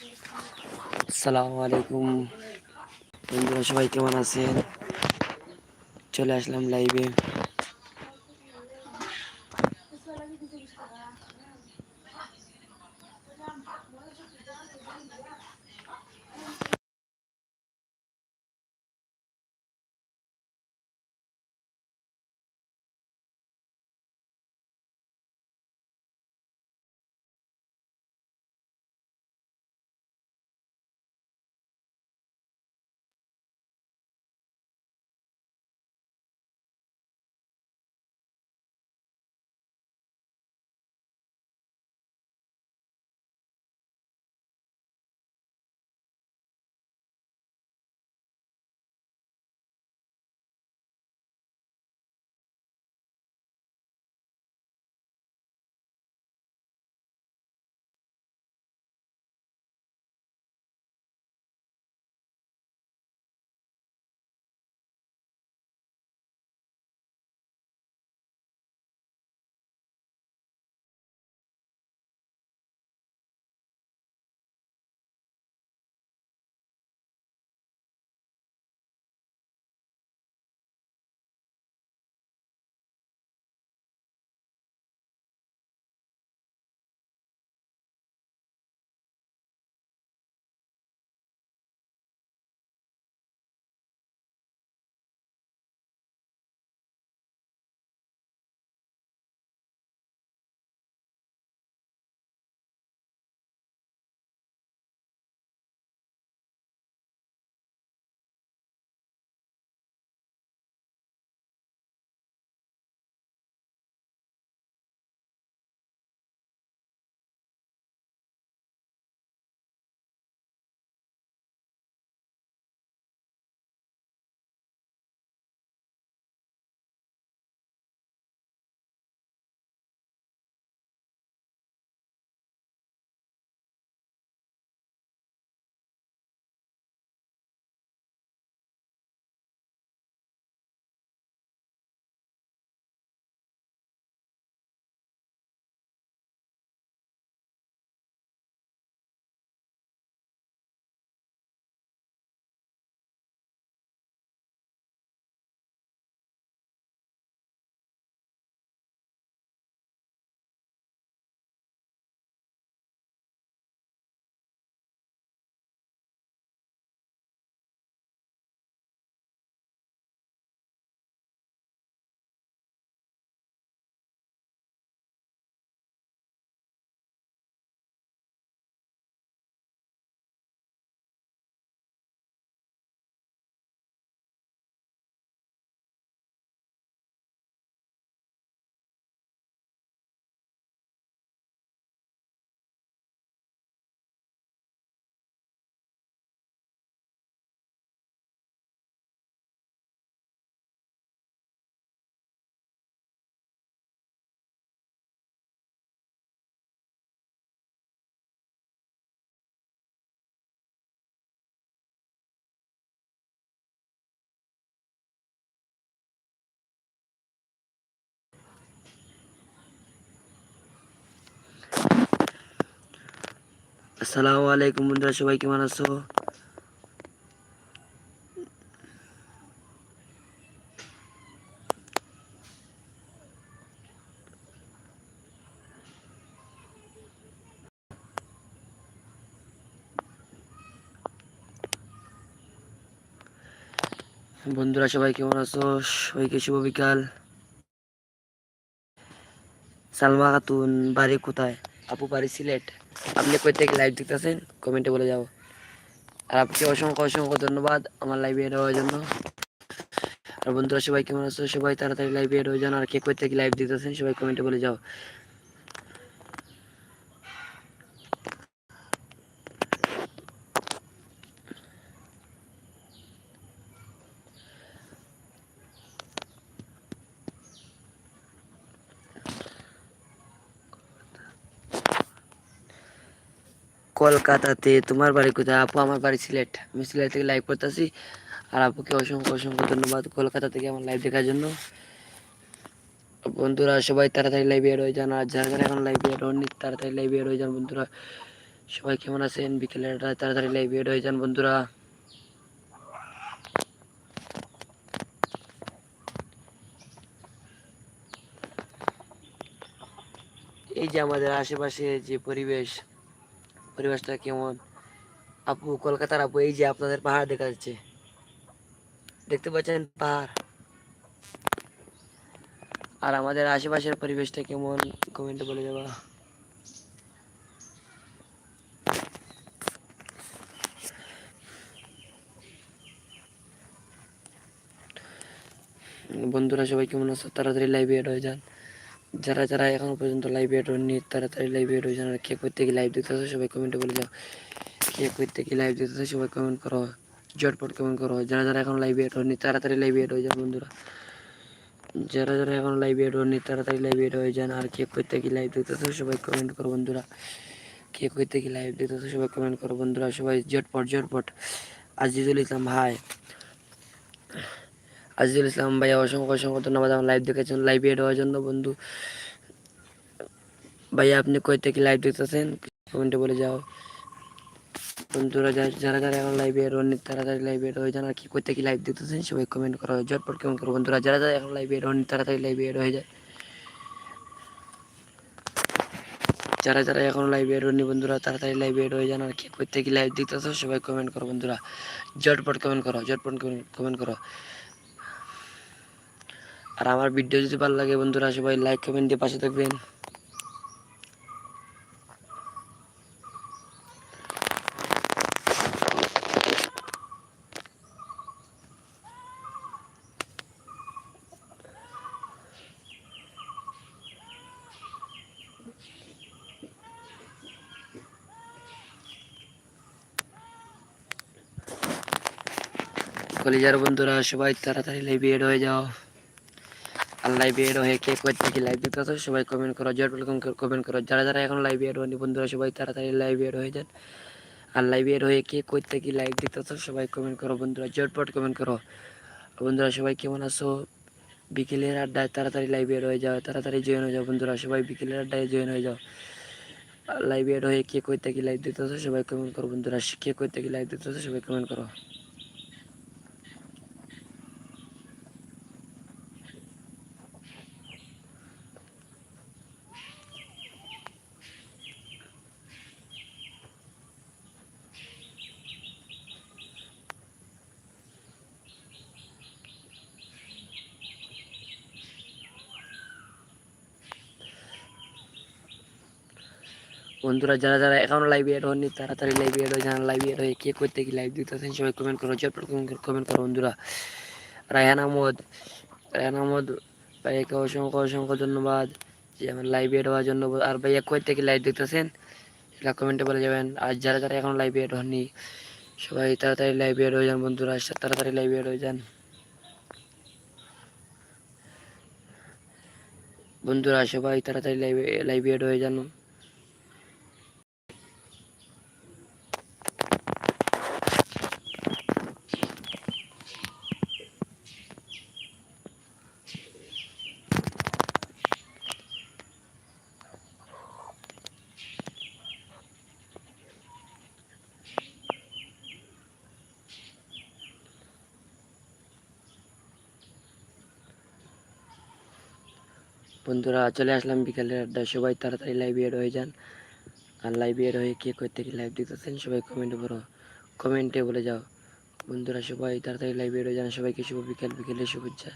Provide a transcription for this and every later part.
আসসালামু আলাইকুম। বন্ধুরা সবাই কেমন আছেন? চলে আসলাম লাইভে আসসালামু আলাইকুম বন্ধুরা, সবাই কেমন আছো? বন্ধুরা, সবাই কেমন আছো? সবাইকে শুভ বিকাল। সালমা খাতুন, বাড়ি কোথায়? আপু বাড়ি সিলেট। আপনি কই থেকে লাইভ দেখতেছেন? কমেন্টে বলে যাও। আর আপনাকে অসংখ্য অসংখ্য ধন্যবাদ আমার লাইভে দেওয়ার জন্য। আর বন্ধুরা, সবাই কেমন আছো? সবাই তাড়াতাড়ি লাইভে রয়ে যান আর কে কই থেকে লাইভ দিতেছেন সবাই কমেন্টে বলে যাও। কলকাতাতে, তোমার বাড়ি কোথায়? আপু আমার বাড়ি সিলেট। আমি সিলেট থেকে লাইভ করতেছি। আর আপুকে অসংখ্য অসংখ্য ধন্যবাদ কলকাতা থেকে আমার লাইভ দেখার জন্য। বন্ধুরা, সবাই তাড়াতাড়ি লাইভে এড হয়ে যান। আর যারা যারা এখন লাইভে এড হননি তাড়াতাড়ি লাইভে এড হয়ে যান বন্ধুরা। সবাই কেমন আছেন? বিকেলের তাড়াতাড়ি লাইভ এড হয়ে যান বন্ধুরা। এই যে আমাদের আশেপাশে যে পরিবেশ পরিবেশটা কেমন? আপু, কলকাতার আপু, এই যে আপনাদের পাহাড় দেখা যাচ্ছে। দেখতে পাচ্ছেন পাহাড়? আর আমাদের আশেপাশের পরিবেশটা কেমন? কমেন্টে বলে দেবা। বন্ধুরা সবাই কেমন আছো? তাড়াতাড়ি লাইভে এড হয়ে যান। যারা যারা এখনও পর্যন্ত লাইভে এড হননি তাড়াতাড়ি লাইভে এড হয়ে যান আর কে করতে কি লাইভ দিতে সবাই কমেন্টে বলে যাও কে করতে কি লাইভ দিতে সবাই কমেন্ট করো। জটপট কমেন্ট করো। যারা যারা এখন লাইভে এড তাড়াতাড়ি লাইভে এড হয়ে বন্ধুরা। যারা যারা এখন লাইভে এড হননি তাড়াতাড়ি লাইভে এড হয়ে যান আর কে করতে কি লাইভ দিতে সবাই কমেন্ট করো, বন্ধুরা। কে করতে কি লাইভ দিতে সবাই কমেন্ট করো, বন্ধুরা। সবাই জটপট জটপট আজিজুল ইসলাম ভাই আজিজুল ইসলাম ভাইয়া অসংখ্য অসংখ্য ধন্যবাদ আমার লাইভ দেখেছেন লাইভে এড হওয়ার জন্য, বন্ধু। ভাইয়া আপনি কই থেকে লাইভ দেখতেছেন? কমেন্টে বলে যাও। বন্ধুরা যারা যারা এখন লাইভে এড হননি তাড়াতাড়ি লাইভে এড হয়ে যান। আর কি কই থেকে লাইভ দেখতেছেন, সবাই কমেন্ট করো। ঝটপট কমেন্ট করো। বন্ধুরা, যারা যারা এখন লাইভে এড হননি তাড়াতাড়ি লাইভে এড হয়ে যায় যারা যারা এখন লাইভে এড হননি বন্ধুরা তাড়াতাড়ি লাইভে এড হয়ে যান। আর কি কই থেকে লাইভ দেখতেছো, সবাই কমেন্ট করো, বন্ধুরা। ঝটপট কমেন্ট করো, ঝটপট কমেন্ট করো। আর আমার ভিডিও যদি ভালো লাগে বন্ধুরা, সবাই লাইক কমেন্ট দিয়ে পাশে থাকবেন। কলিজার বন্ধুরা, সবাই তাড়াতাড়ি লাইভে এড হয়ে যাও। আর লাইভে এড হয়ে কে কোথা থেকে লাইভ দিতে আসো, সবাই কমেন্ট করো জট কমেন্ট করো যারা যারা এখন লাইভে এড হয়নি, বন্ধুরা সবাই তাড়াতাড়ি লাইভে এড হয়ে যান। আর লাইভে এড হয়ে কে কোথা থেকে লাইভ দিতে আসো, সবাই কমেন্ট করো, বন্ধুরা জটপট কমেন্ট করো। বন্ধুরা সবাই কেমন আছো? বিকেলের আড্ডায় তাড়াতাড়ি লাইভে এড হয়ে যাও, তাড়াতাড়ি জয়েন হয়ে যাও, বন্ধুরা সবাই বিকেলের আড্ডায় জয়েন হয়ে যাও। লাইভে এড হয়ে কে কোথা থেকে লাইভ দিতে আসো, সবাই কমেন্ট করো, বন্ধুরা। কে কোথা থেকে লাইভ দিতে আসো, সবাই কমেন্ট করো। বন্ধুরা, যারা যারা এখনও লাইভে এড হননি তাড়াতাড়ি লাইভে এড হয়ে যান লাইভে এড হয়ে কে করতে কি লাইভ দিতেছেন সবাই কমেন্ট করো চটপট কমেন্ট করো বন্ধুরা। রায়হান আহমদ রায়হান আহমদ, ভাইয়াকে অসংখ্য অসংখ্য ধন্যবাদ যে আমার লাইভে এড হওয়ার জন্য। আর ভাইয়া কই থেকে লাইভ দেখতেছেন সেটা কমেন্টে বলে যাবেন। আর যারা যারা এখন লাইভে এড হননি, সবাই তাড়াতাড়ি লাইভে এড হয়ে যান বন্ধুরা তাড়াতাড়ি লাইভে এড হয়ে যান। বন্ধুরা, সবাই তাড়াতাড়ি লাইভে লাইভে এড হয়ে যান। বন্ধুরা, চলে আসলাম বিকালের আড্ডা সবাই তাড়াতাড়ি লাইভ এড হয়ে যান। আর লাইভ এড হয়ে কে কোথা থেকে লাইভ দেখতেছেন সবাই কমেন্টে করো কমেন্টে বলে যাও। বন্ধুরা, সবাই তাড়াতাড়ি লাইভ এড হয়ে যান। সবাইকে শুভ বিকাল বিকেলে শুভেচ্ছা।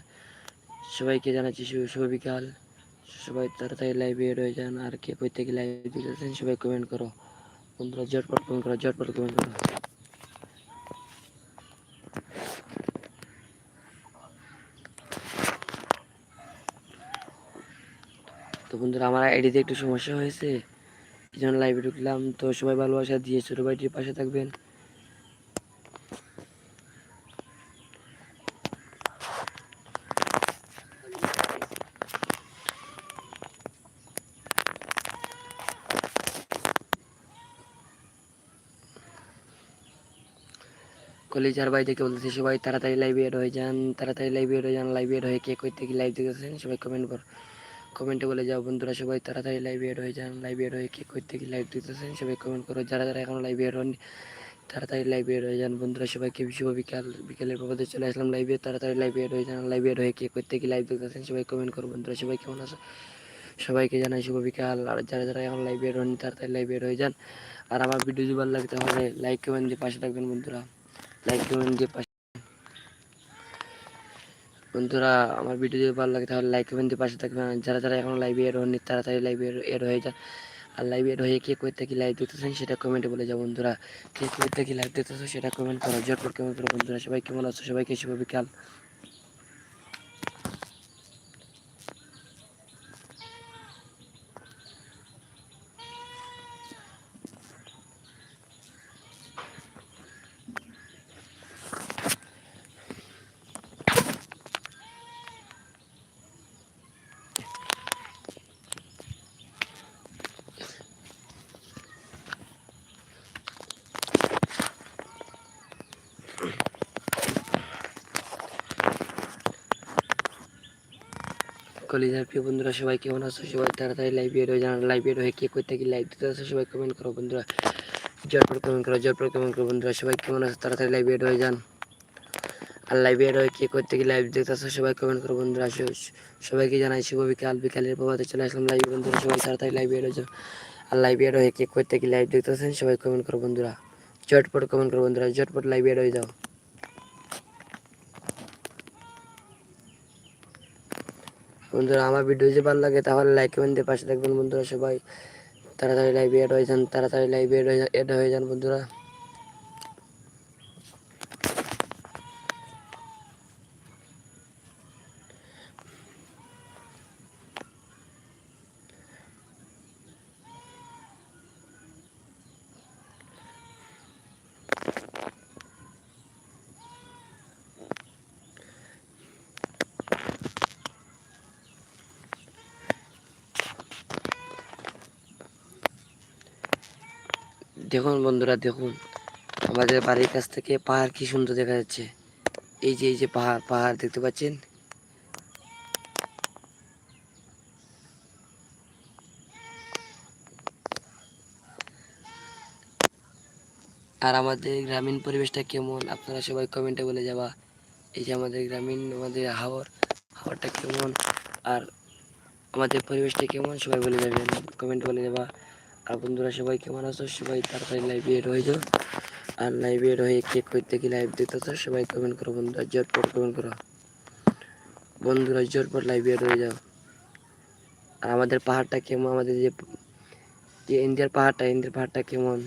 সবাইকে জানাচ্ছি শুভ শুভ বিকাল। সবাই তাড়াতাড়ি লাইভ এড হয়ে যান। আর কে কোথা থেকে লাইভ দেখতেছেন সবাই কমেন্ট করো। বন্ধুরা, জটপট কমেন্ট করো, জটপট কমেন্ট করো তো বন্ধুরা, আমার আইডিতে একটু সমস্যা হয়েছে। এই জন্য লাইভে ঢুকলাম। তো সবাই ভালোবাসা দিয়ে ছোটো ভাইটির পাশে থাকবেন। কলেজার বাড়ি থেকে বলতেছে, সবাই তাড়াতাড়ি লাইভে এড হয়ে যান, তাড়াতাড়ি লাইভে এড হয়ে যান লাইভে এড হয়ে কে কই থেকে লাইভ দেখতেছেন? সবাই কমেন্ট কর। কমেন্টে বলে যাও বন্ধুরা সবাই, তাড়াতাড়ি লাইভে এড হয়ে যান লাইভে এড হয়ে কে করতে কি লাইভ দিতেছেন সবাই কমেন্ট করো, যারা যারা এখন লাইভে এড হন তাড়াতাড়ি লাইভে এড হয়ে যান বন্ধুরা সবাইকে শুভ বিকাল, বিকেলের প্রভাতে চলে আসলাম লাইভে তাড়াতাড়ি লাইভে এড হয়ে যান লাইভে এড হয়ে কে করতে কি লাইভ দিতেছেন সবাই কমেন্ট করো বন্ধুরা, সবাই কেমন আছো? সবাইকে জানাই শুভ বিকাল, আর যারা যারা এখন লাইভে এড হন তাড়াতাড়ি লাইভে এড হয়ে যান, আর আমার ভিডিও যদি ভালো লাগে তাহলে লাইক কমেন্ট দিয়ে পাশে থাকবেন বন্ধুরা লাইক কমেন্ট দিয়ে পাশে বন্ধুরা, আমার ভিডিও যদি ভালো লাগে তাহলে লাইক কমেন্ট পাশে থাকবেন। যারা যারা এখন লাইভে এড হননি তাড়াতাড়ি লাইভে এড হয়ে যান আর লাইভে এড হয়ে কে করতে কি লাইভ দেখতেছেন সেটা কমেন্টে বলে যাও বন্ধুরা। কে করতে কি লাইভ দেখতেছো সেটা কমেন্ট করো জটপট কমেন্ট করো বন্ধুরা। সবাই কেমন আছো? সবাইকে শুভ বিকাল কলিজার প্রিয় বন্ধুরা, সবাই কেমন আছো? সবাই তাড়াতাড়ি লাইভ এড হয়ে যান। লাইভ এড হয়ে কে করতে কি লাইভ দিতে আছো সবাই কমেন্ট করো বন্ধুরা। জটপট কমেন্ট করো জটপট কমেন্ট করো বন্ধুরা। সবাই কেমন আছো? তাড়াতাড়ি লাইভ এড হয়ে যান। আর লাইভ এড হয়ে কে করতে কি লাইভ দেখতে আছো সবাই কমেন্ট করো বন্ধুরা। সবাইকে জানাই শুভ বিকাল। বিকালের প্রভাতে চলে আসলাম লাইভ বন্ধুরা। সবাই তাড়াতাড়ি লাইভ এড হয়ে যাও। আর লাইভ এড হয়ে কে করতে কি লাইভ দেখতেছেন সবাই কমেন্ট করো বন্ধুরা। জটপট কমেন্ট করো বন্ধুরা। জটপট লাইভ এড হয়ে যাও। বন্ধুরা, আমার ভিডিও যদি ভালো লাগে তাহলে লাইক কমেন্ট দিয়ে পাশে থাকবেন বন্ধুরা সবাই। তাড়াতাড়ি লাইভে এড হয়ে যান, তাড়াতাড়ি লাইভে এড হয়ে যান বন্ধুরা। দেখুন বন্ধুরা, দেখুন। আমাদের বাড়ির কাছ থেকে পাহাড় কি সুন্দর দেখা যাচ্ছে। এই যে এই যে পাহাড় পাহাড় দেখতে পাচ্ছেন? আর আমাদের গ্রামীণ পরিবেশটা কেমন? আপনারা সবাই কমেন্টে বলে যাবা। এই যে আমাদের গ্রামীণ, আমাদের হাওয়ার হাওয়াটা কেমন? আর আমাদের পরিবেশটা কেমন? সবাই বলে যাবেন, কমেন্ট বলে যাবা। আর বন্ধুরা, সবাই কেমন আছো? সবাই তাড়াতাড়ি লাইভে এড হয়ে যাও। আর লাইভে এড হয়ে কে করতে কি লাইভ দেখতেছো সবাই কমেন্ট করো বন্ধুরা জোর জটপট কমেন্ট করো। বন্ধুরা জটপট লাইভে এড হয়ে যাও। আর আমাদের পাহাড়টা কেমন? আমাদের যে ইন্ডিয়ার পাহাড়টা ইন্ডিয়ার পাহাড়টা কেমন?